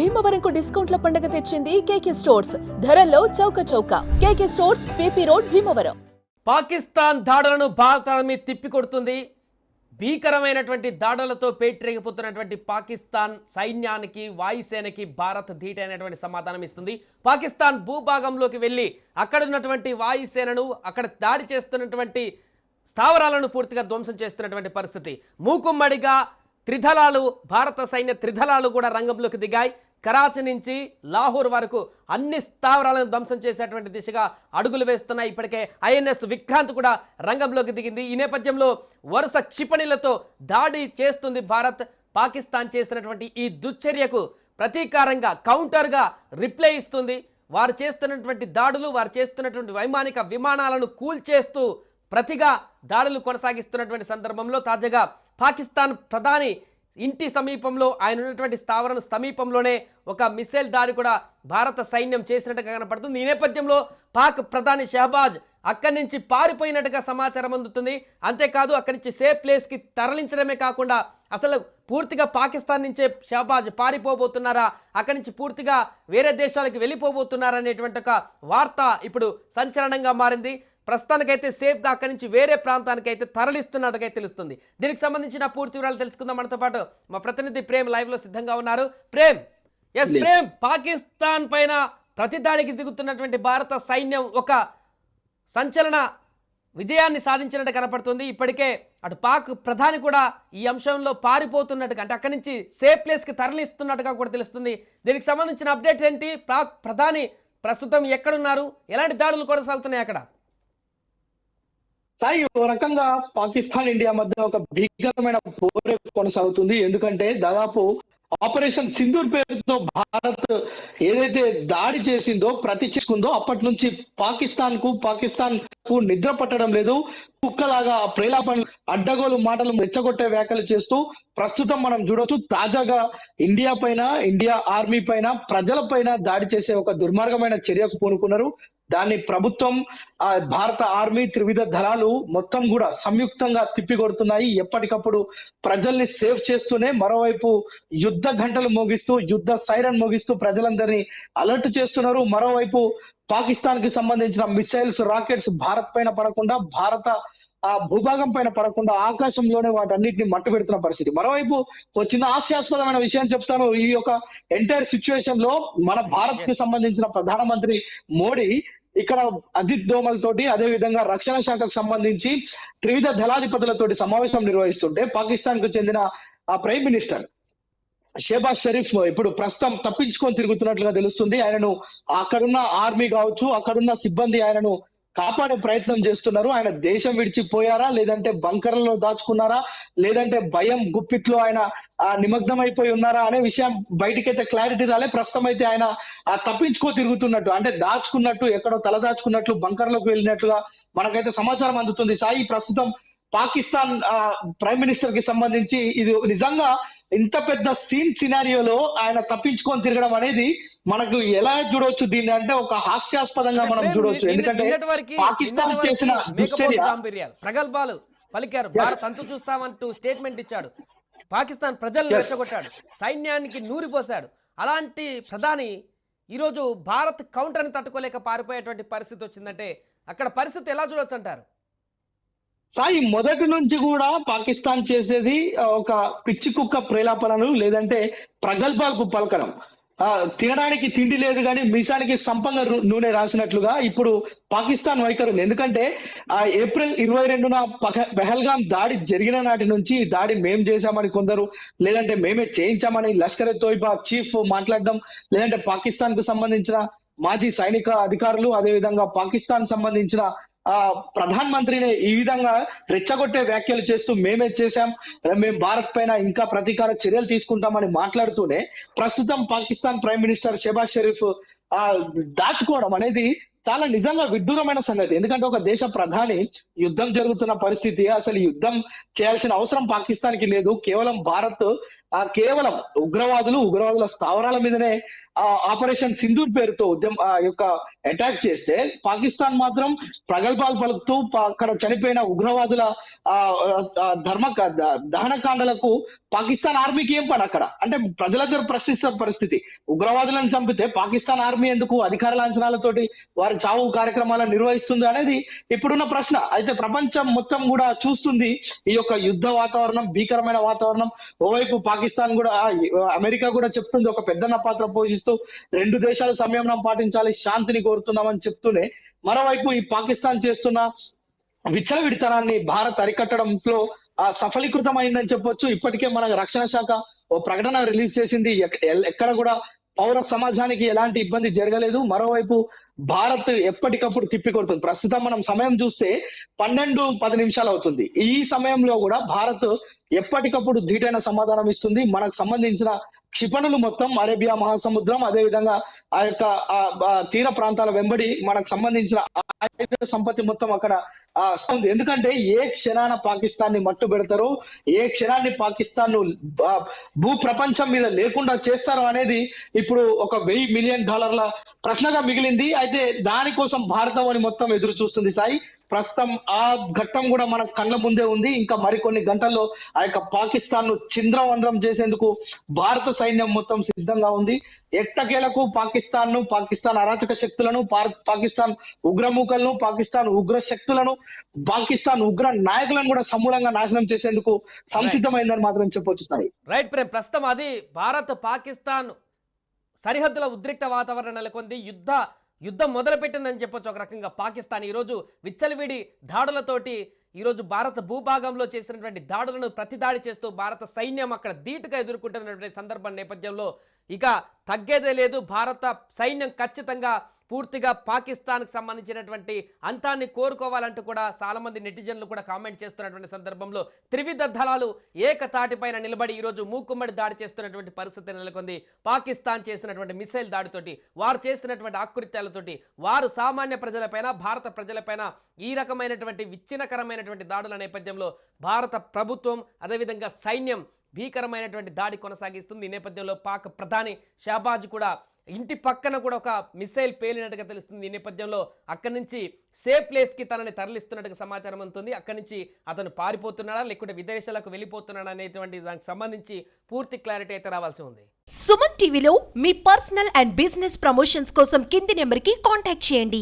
భీమవరంకు డిస్కౌంట్ల పండుగ తెచ్చింది కేకే స్టోర్స్. ధరల్లో చౌక చౌక. KK stores PP road Bhimavaram. Pakistan దాడులను భారత ఆర్మీ తిప్పికొడుతుంది. భీకరమైనటువంటి దాడులతో పేటరేగిపోతున్నటువంటి పాకిస్తాన్ సైన్యానికి వాయుసేనకి భారత్ ధీటైనటువంటి సమాధానం ఇస్తుంది. పాకిస్తాన్ భూభాగంలోకి వెళ్ళి అక్కడ ఉన్నటువంటి వాయుసేనను అక్కడ దాడి చేస్తున్నటువంటి స్థావరాలను పూర్తిగా ధ్వంసం చేస్తున్నటువంటి పరిస్థితి. మూకుమ్మడిగా త్రిధలాలు భారత సైన్య త్రిధలాలు కూడా రంగంలోకి దిగాయి. కరాచీ నుంచి లాహోర్ వరకు అన్ని స్థావరాలను ధ్వంసం చేసేటువంటి దిశగా అడుగులు వేస్తున్నాయి ఇప్పటికే ఐఎన్ఎస్ విక్రాంత్ కూడా రంగంలోకి దిగింది. ఈ నేపథ్యంలో వరుస క్షిపణిలతో దాడి చేస్తుంది భారత్. పాకిస్తాన్ చేసినటువంటి ఈ దుశ్చర్యకు ప్రతీకారంగా కౌంటర్గా రిప్లై ఇస్తుంది. వారు చేస్తున్నటువంటి దాడులు వారు చేస్తున్నటువంటి వైమానిక విమానాలను కూల్చేస్తూ ప్రతిగా దాడులు కొనసాగిస్తున్నటువంటి సందర్భంలో తాజాగా పాకిస్తాన్ ప్రధాని ఇంటి సమీపంలో ఆయన ఉన్నటువంటి స్థావరం సమీపంలోనే ఒక మిసైల్ దాడి కూడా భారత సైన్యం చేసినట్టుగా కనపడుతుంది. ఈ నేపథ్యంలో పాక్ ప్రధాని షహబాజ్ అక్కడి నుంచి పారిపోయినట్టుగా సమాచారం అందుతుంది. అంతేకాదు అక్కడి నుంచి సేఫ్ ప్లేస్కి తరలించడమే కాకుండా అసలు పూర్తిగా పాకిస్తాన్ నుంచే షహబాజ్ పారిపోబోతున్నారా? అక్కడి నుంచి పూర్తిగా వేరే దేశాలకు వెళ్ళిపోబోతున్నారా అనేటువంటి ఒక వార్త ఇప్పుడు సంచలనంగా మారింది. ప్రస్తుతానికైతే సేఫ్గా అక్కడి నుంచి వేరే ప్రాంతానికి అయితే తరలిస్తున్నట్టుగా తెలుస్తుంది. దీనికి సంబంధించిన పూర్తి వివరాలు తెలుసుకుందాం మనతో పాటు మా ప్రతినిధి ప్రేమ్ లైవ్లో సిద్ధంగా ఉన్నారు. ప్రేమ్ ఎస్ ప్రేమ్ పాకిస్తాన్ పైన ప్రతిదాడికి దిగుతున్నటువంటి భారత సైన్యం ఒక సంచలన విజయాన్ని సాధించినట్టు కనపడుతుంది. ఇప్పటికే అటు పాక్ ప్రధాని కూడా ఈ అంశంలో పారిపోతున్నట్టుగా అంటే అక్కడి నుంచి సేఫ్ ప్లేస్కి తరలిస్తున్నట్టుగా కూడా తెలుస్తుంది. దీనికి సంబంధించిన అప్డేట్స్ ఏంటి? పాక్ ప్రధాని ప్రస్తుతం ఎక్కడున్నారు? ఎలాంటి దాడులు కొనసాగుతున్నాయి అక్కడ? సాయి ఓ రకంగా పాకిస్తాన్ ఇండియా మధ్య ఒక భీకరమైన పోరే కొనసాగుతుంది. ఎందుకంటే దాదాపు ఆపరేషన్ సింధూర్ పేరుతో భారత్ ఏదైతే దాడి చేసిందో ప్రతి చేసుకుందో అప్పటి నుంచి పాకిస్తాన్కు పాకిస్తాన్ నిద్ర పట్టడం లేదు. కుక్కలాగా ప్రేలాపన అడ్డగోలు మాటలు రెచ్చగొట్టే వ్యాఖ్యలు చేస్తూ ప్రస్తుతం మనం చూడొచ్చు తాజాగా ఇండియా పైన ఇండియా ఆర్మీ పైన ప్రజల పైన దాడి చేసే ఒక దుర్మార్గమైన చర్యకు పూనుకున్నారు. దాన్ని ప్రభుత్వం భారత ఆర్మీ త్రివిధ దళాలు మొత్తం కూడా సంయుక్తంగా తిప్పికొడుతున్నాయి. ఎప్పటికప్పుడు ప్రజల్ని సేవ్ చేస్తూనే మరోవైపు యుద్ధ గంటలు మోగిస్తూ యుద్ధ సైరన్ మోగిస్తూ ప్రజలందరినీ అలర్ట్ చేస్తున్నారు. మరోవైపు పాకిస్తాన్కి సంబంధించిన మిసైల్స్ రాకెట్స్ భారత్ పైన పడకుండా భారత ఆ భూభాగం పైన పడకుండా ఆకాశంలోనే వాటన్నిటిని మట్టు పెడుతున్న పరిస్థితి. మరోవైపు వచ్చిన చిన్న హాస్యాస్పదమైన విషయం చెప్తాను. ఈ యొక్క ఎంటైర్ సిచ్యువేషన్లో మన భారత్కి సంబంధించిన ప్రధానమంత్రి మోడీ ఇక్కడ అజిత్ దోమల్ తోటి అదే విధంగా రక్షణ శాఖకు సంబంధించి త్రివిధ దళాధిపతులతోటి సమావేశం నిర్వహిస్తుంటే పాకిస్తాన్కు చెందిన ఆ ప్రైమ్ మినిస్టర్ షేబాజ్ షరీఫ్ ఇప్పుడు ప్రస్తుతం తప్పించుకొని తిరుగుతున్నట్లుగా తెలుస్తుంది. ఆయనను అక్కడున్న ఆర్మీ కావచ్చు అక్కడున్న సిబ్బంది ఆయనను కాపాడే ప్రయత్నం చేస్తున్నారు. ఆయన దేశం విడిచిపోయారా? లేదంటే బంకర్లలో దాచుకున్నారా? లేదంటే భయం గుప్పిట్లో ఆయన ఆ నిమగ్నం అయిపోయి ఉన్నారా అనే విషయం బయటికైతే క్లారిటీ రాలే. ప్రస్తుతం అయితే ఆయన తప్పించుకో తిరుగుతున్నట్టు అంటే దాచుకున్నట్టు ఎక్కడో తల దాచుకున్నట్లు బంకర్లోకి వెళ్ళినట్లుగా మనకైతే సమాచారం అందుతుంది. సాయి ప్రస్తుతం పాకిస్తాన్ ప్రైమ్ మినిస్టర్కి సంబంధించి ఇది నిజంగా ఇంత పెద్ద సీన్ సినారియోలో ఆయన తప్పించుకొని తిరగడం అనేది మనకు ఎలా చూడవచ్చు దీన్ని అంటే ఒక హాస్యాస్పదంగా మనం చూడవచ్చు ఎందుకంటే పాకిస్తాన్ చేసిన ప్రగల్భాలు పలికారు. భారత్ అంతు చూస్తామంటూ స్టేట్మెంట్ ఇచ్చాడు. పాకిస్తాన్ ప్రజలను. రెచ్చగొట్టాడు. సైన్యానికి నూరిపోశాడు అలాంటి ప్రధాని ఈరోజు భారత్ కౌంటర్ని తట్టుకోలేక పారిపోయేటువంటి పరిస్థితి వచ్చిందంటే అక్కడ పరిస్థితి ఎలా చూడొచ్చు అంటారు? సాయి మొదటి నుంచి కూడా పాకిస్తాన్ చేసేది ఒక పిచ్చి కుక్క ప్రేలాపనలు లేదంటే ప్రగల్భాలకు పలకడం. ఆ తినడానికి తిండి లేదు కానీ మీసానికి సంపంగ నూనె రాసినట్లుగా ఇప్పుడు పాకిస్తాన్ వైఖరి ఎందుకంటే ఆ ఏప్రిల్ ఇరవై రెండున పహ- పెహల్గాం దాడి జరిగిన నాటి నుంచి దాడి మేం చేశామని కొందరు లేదంటే మేమే చేయించామని లష్కర్ తోయిబా చీఫ్ మాట్లాడడం లేదంటే పాకిస్తాన్కు సంబంధించిన మాజీ సైనిక అధికారులు అదే విధంగా పాకిస్తాన్ సంబంధించిన ఆ ప్రధాన మంత్రిని ఈ విధంగా రెచ్చగొట్టే వ్యాఖ్యలు చేస్తూ మేమే చేశాం. మేము భారత్ పైన ఇంకా ప్రతీకార చర్యలు తీసుకుంటామని మాట్లాడుతూనే ప్రస్తుతం పాకిస్తాన్ ప్రైమ్ మినిస్టర్ షెబాజ్ షరీఫ్ ఆ దాచుకోవడం అనేది చాలా నిజంగా విడ్డూరమైన సంగతి. ఎందుకంటే ఒక దేశ ప్రధాని యుద్ధం జరుగుతున్న పరిస్థితి అసలు యుద్ధం చేయాల్సిన అవసరం పాకిస్తాన్కి లేదు. కేవలం భారత్ ఆ కేవలం ఉగ్రవాదులు ఉగ్రవాదుల స్థావరాల మీదనే ఆపరేషన్ సింధూర్ పేరుతో ఉద్యమ యొక్క అటాక్ చేస్తే పాకిస్తాన్ మాత్రం ప్రగల్భాలు పలుకుతూ అక్కడ చనిపోయిన ఉగ్రవాదుల ఆ ధర్మ దహనకాండలకు పాకిస్తాన్ ఆర్మీకి ఏం పని అక్కడ? అంటే ప్రజలందరూ ప్రశ్నిస్తున్న పరిస్థితి. ఉగ్రవాదులను చంపితే పాకిస్తాన్ ఆర్మీ ఎందుకు అధికార లాంఛనాలతోటి వారి చావు కార్యక్రమాలను నిర్వహిస్తుంది అనేది ఇప్పుడున్న ప్రశ్న. అయితే ప్రపంచం మొత్తం కూడా చూస్తుంది ఈ యొక్క యుద్ధ వాతావరణం భీకరమైన వాతావరణం. ఓవైపు పాకిస్తాన్ కూడా అమెరికా కూడా చెప్తుంది ఒక పెద్దన్న పాత్ర పోషిస్తూ రెండు దేశాలు సంయమనం పాటించాలి శాంతిని కోరుతున్నామని చెప్తూనే మరోవైపు ఈ పాకిస్తాన్ చేస్తున్న విచ్చలవిడితనాన్ని భారత్ అరికట్టడంలో ఆ సఫలీకృతం చెప్పొచ్చు. ఇప్పటికే మన రక్షణ శాఖ ఓ ప్రకటన రిలీజ్ చేసింది. ఎక్కడ కూడా పౌర సమాజానికి ఎలాంటి ఇబ్బంది జరగలేదు. మరోవైపు భారత్ ఎప్పటికప్పుడు తిప్పికొడుతుంది. ప్రస్తుతం మనం సమయం చూస్తే పన్నెండు పది నిమిషాలు అవుతుంది. ఈ సమయంలో కూడా భారత్ ఎప్పటికప్పుడు ధీటైన సమాధానం ఇస్తుంది. మనకు సంబంధించిన క్షిపణులు మొత్తం అరేబియా మహాసముద్రం అదే విధంగా ఆ యొక్క తీర ప్రాంతాల వెంబడి మనకు సంబంధించిన ఆయుధ సంపత్తి మొత్తం అక్కడ ఎందుకంటే ఏ క్షణాన పాకిస్తాన్ని మట్టు పెడతారో ఏ క్షణాన్ని పాకిస్తాన్ను భూ ప్రపంచం మీద లేకుండా చేస్తారో అనేది ఇప్పుడు ఒక వెయ్యి మిలియన్ డాలర్ల ప్రశ్నగా మిగిలింది. అయితే దానికోసం భారతం మొత్తం ఎదురు చూస్తుంది సాయి. ప్రస్తుతం ఆ ఘట్టం కూడా మన కళ్ళ ముందే ఉంది. ఇంకా మరికొన్ని గంటల్లో ఆ యొక్క పాకిస్తాన్ను చింద్రవంద్రం చేసేందుకు భారత సైన్యం మొత్తం సిద్ధంగా ఉంది. ఎట్టకేలకు పాకిస్తాన్ను పాకిస్తాన్ అరాచక శక్తులను పాకిస్తాన్ ఉగ్రమూకలను పాకిస్తాన్ ఉగ్ర శక్తులను పాకిస్తాన్ ఉగ్ర నాయకులను కూడా సమూలంగా నాశనం చేసేందుకు సంసిద్ధమైందని మాత్రం చెప్పొచ్చు సార్. రైట్ ప్రేమ్ ప్రస్తుతం అది భారత్ పాకిస్తాన్ సరిహద్దుల ఉద్రిక్త వాతావరణం నెలకొంది. యుద్ధ యుద్ధం మొదలుపెట్టిందని చెప్పొచ్చు ఒక రకంగా పాకిస్తాన్. ఈరోజు విచ్చలవిడి దాడులతోటి ఈరోజు భారత భూభాగంలో చేసినటువంటి దాడులను ప్రతిదాడి చేస్తూ భారత సైన్యం అక్కడ ధీటుగా ఎదుర్కొంటున్నటువంటి సందర్భం నేపథ్యంలో ఇక తగ్గేదే లేదు. భారత సైన్యం ఖచ్చితంగా పూర్తిగా పాకిస్తాన్కి సంబంధించినటువంటి అంతాన్ని కోరుకోవాలంటూ కూడా చాలామంది నెటిజన్లు కూడా కామెంట్ చేస్తున్నటువంటి సందర్భంలో త్రివిధ దళాలు ఏకతాటిపైన నిలబడి ఈరోజు మూకుమ్మడి దాడి చేస్తున్నటువంటి పరిస్థితి నెలకొంది. పాకిస్తాన్ చేసినటువంటి మిసైల్ దాడితోటి వారు చేసినటువంటి ఆకృత్యాలతోటి వారు సామాన్య ప్రజలపైన భారత ప్రజలపైన ఈ రకమైనటువంటి విచ్ఛిన్నకరమైనటువంటి దాడుల నేపథ్యంలో భారత ప్రభుత్వం అదేవిధంగా సైన్యం భీకరమైనటువంటి దాడి కొనసాగిస్తుంది. ఈ నేపథ్యంలో పాక్ ప్రధాని షాబాజ్ కూడా ఇంటి పక్కన కూడా ఒక మిసైల్ పేలినట్టుగా తెలుస్తుంది. ఈ నేపథ్యంలో అక్కడి నుంచి సేఫ్ ప్లేస్కి తనని తరలిస్తున్నట్టుగా సమాచారం అందుతుంది. అక్కడి నుంచి అతను పారిపోతున్నాడా లేకుంటే విదేశాలకు వెళ్ళిపోతున్నాడా అనేటువంటి దానికి సంబంధించి పూర్తి క్లారిటీ అయితే రావాల్సి ఉంది. సుమన్ టీవీలో మీ పర్సనల్ అండ్ బిజినెస్ ప్రమోషన్స్ కోసం కింది నెంబర్కి కాంటాక్ట్ చేయండి.